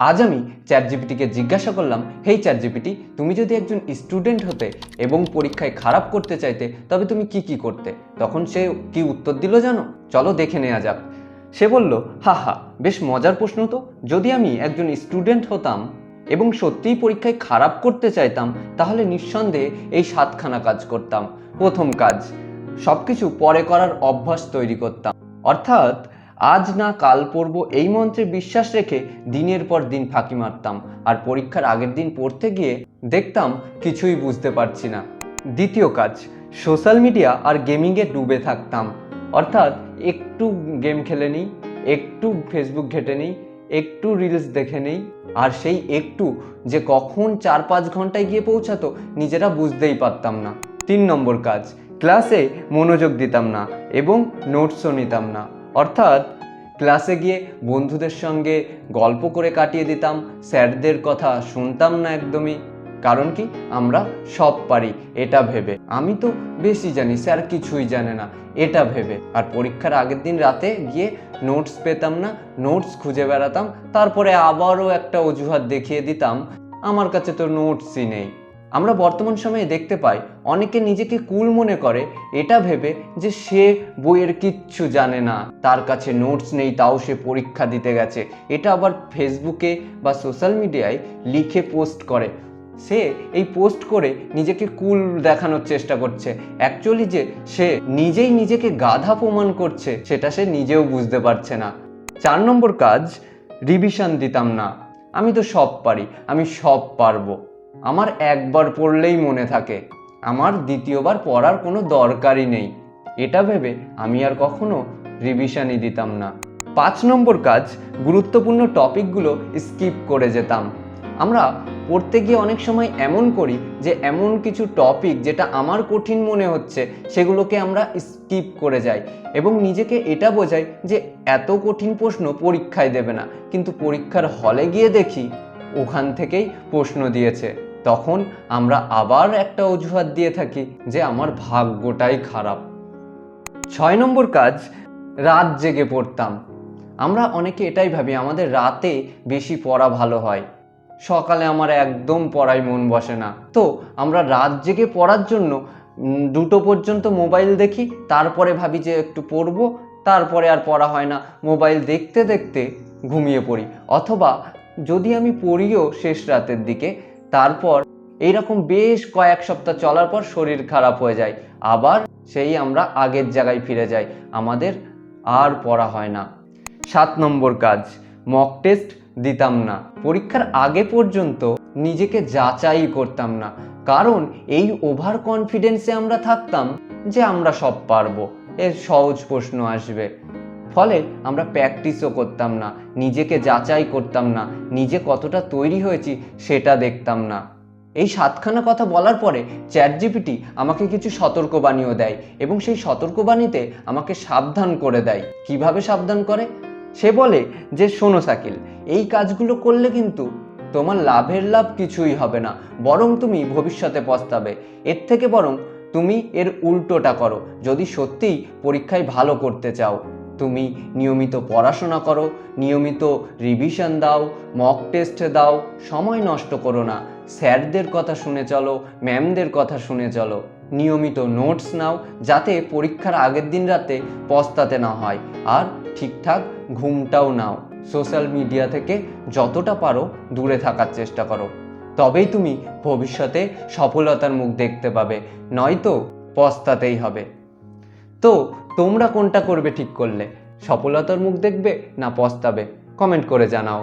আজ আমি চ্যাট জিপিটিকে জিজ্ঞাসা করলাম, হেই চ্যাট জিপিটি তুমি যদি একজন স্টুডেন্ট হতে এবং পরীক্ষায় খারাপ করতে চাইতে, তবে তুমি কি কি করতে? তখন সে কি উত্তর দিল জানো? চলো দেখে নেওয়া যাক। সে বলল, হা হা, বেশ মজার প্রশ্ন তো। যদি আমি একজন স্টুডেন্ট হতাম এবং সত্যিই পরীক্ষায় খারাপ করতে চাইতাম, তাহলে নিঃসন্দেহে এই সাতখানা কাজ করতাম। প্রথম কাজ সব কিছু পরে করার অভ্যাস তৈরি করতাম। অর্থাৎ আজ না কাল পড়ব এই মন্ত্রে বিশ্বাস রেখে দিনের পর দিন ফাঁকি মারতাম। আর পরীক্ষার আগের দিন পড়তে গিয়ে দেখতাম কিছুই বুঝতে পারছি না। দ্বিতীয় কাজ, সোশ্যাল মিডিয়া আর গেমিংয়ে ডুবে থাকতাম। অর্থাৎ একটু গেম খেলে নিই, একটু ফেসবুক ঘেটে নিই, একটু রিলস দেখে নেই। আর সেই একটু যে কখন চার পাঁচ ঘন্টায় গিয়ে পৌঁছাতো নিজেরা বুঝতেই পারতাম না। তিন নম্বর কাজ, ক্লাসে মনোযোগ দিতাম না এবং নোটসও নিতাম না। অর্থাৎ ক্লাসে গিয়ে বন্ধুদের সঙ্গে গল্প করে কাটিয়ে দিতাম, স্যারদের কথা শুনতাম না একদমই। কারণ কি? আমরা সব পারি, এটা ভেবে। আমি তো বেশি জানি, স্যার কিছুই জানে না, এটা ভেবে। আর পরীক্ষার আগের দিন রাতে গিয়ে নোটস পেতাম না, নোটস খুঁজে বেড়াতাম, তারপরে আবারও একটা অজুহাত দেখিয়ে দিতাম, আমার কাছে তো নোটসই নেই। আমরা বর্তমান সময়ে দেখতে পাই, অনেকে নিজেকে কুল মনে করে, এটা ভেবে যে সে বইয়ের কিচ্ছু জানে না, তার কাছে নোটস নেই, তাও সে পরীক্ষা দিতে গেছে। এটা আবার ফেসবুকে বা সোশ্যাল মিডিয়ায় লিখে পোস্ট করে। সে এই পোস্ট করে নিজেকে কুল দেখানোর চেষ্টা করছে। অ্যাকচুয়ালি যে সে নিজেই নিজেকে গাধা প্রমাণ করছে, সেটা সে নিজেও বুঝতে পারছে না। চার নম্বর কাজ রিভিশন দিতাম না। আমি তো সব পারি, আমি সব পারব। আমার একবার পড়লেই মনে থাকে। আমার দ্বিতীয়বার পড়ার কোনো দরকারই নেই। এটা ভেবে আমি আর কখনো রিভিশনই দিতাম না। পাঁচ নম্বর কাজ, গুরুত্বপূর্ণ টপিকগুলো স্কিপ করে যেতাম। আমরা পড়তে গিয়ে অনেক সময় এমন করি যে, এমন কিছু টপিক যেটা আমার কঠিন মনে হচ্ছে, সেগুলোকে আমরা স্কিপ করে যাই এবং নিজেকে এটা বোঝাই যে, এত কঠিন প্রশ্ন পরীক্ষায় দেবে না। কিন্তু পরীক্ষার হলে গিয়ে দেখি, ওখান থেকেই প্রশ্ন দিয়েছে। তখন আমরা আবার একটা অজুহাত দিয়ে থাকি যে আমার ভাগ্যটাই খারাপ। ছয় নম্বর কাজ, রাত জেগে পড়তাম। আমরা অনেকে এটাই ভাবি, আমাদের রাতে বেশি পড়া ভালো হয়। সকালে আমার একদম পড়ায় মন বসে না। তো আমরা রাত জেগে পড়ার জন্য দুটো পর্যন্ত মোবাইল দেখি, তারপরে ভাবি যে একটু পড়ব, তারপরে আর পড়া হয় না। মোবাইল দেখতে দেখতে ঘুমিয়ে পড়ি। অথবা যদি আমি পড়িও শেষ রাতের দিকে তারপর এইরকম বেশ কয়েক সপ্তাহ চলার পর শরীর খারাপ হয়ে যায়। আবার সেই আমরা আগের জায়গায় ফিরে যাই। আমাদের আর পড়া হয় না। সাত নম্বর কাজ মক টেস্ট দিতাম না। পরীক্ষার আগে পর্যন্ত নিজেকে যাচাই করতাম না। কারণ এই ওভার কনফিডেন্সে আমরা থাকতাম যে আমরা সব পারব। এর সহজ প্রশ্ন আসবে। ফলে আমরা প্র্যাকটিসও করতাম না, নিজেকে যাচাই করতাম না, নিজে কতটা তৈরি হয়েছি সেটা দেখতাম না। এই সাতখানা কথা বলার পরে চ্যাট জিপিটি আমাকে কিছু সতর্কবাণীও দেয় এবং সেই সতর্কবাণীতে আমাকে সাবধান করে দেয়। কীভাবে সাবধান করে? সে বলে যে, শোনো সাকিল এই কাজগুলো করলে কিন্তু তোমার লাভের লাভ কিছুই হবে না, বরং তুমি ভবিষ্যতে পস্তাবে। এর থেকে বরং তুমি এর উল্টোটা করো, যদি সত্যিই পরীক্ষায় ভালো করতে চাও। তুমি নিয়মিত পড়াশোনা করো, নিয়মিত রিভিশন দাও মক টেস্ট দাও, সময় নষ্ট করো না। স্যারদের কথা শুনে চলো ম্যামদের কথা শুনে চলো। নিয়মিত নোটস নাও, যাতে পরীক্ষার আগের দিন রাতে পস্তাতে না হয়। আর ঠিকঠাক ঘুমটাও নাও। সোশ্যাল মিডিয়া থেকে যতটা পারো দূরে থাকার চেষ্টা করো। তবেই তুমি ভবিষ্যতে সফলতার মুখ দেখতে পাবে। নয়তো পস্তাতেই হবে। তো তোমরা কোনটা করবে ঠিক করলে? সফলতার মুখ দেখবে না পস্তাবে? কমেন্ট করে জানাও।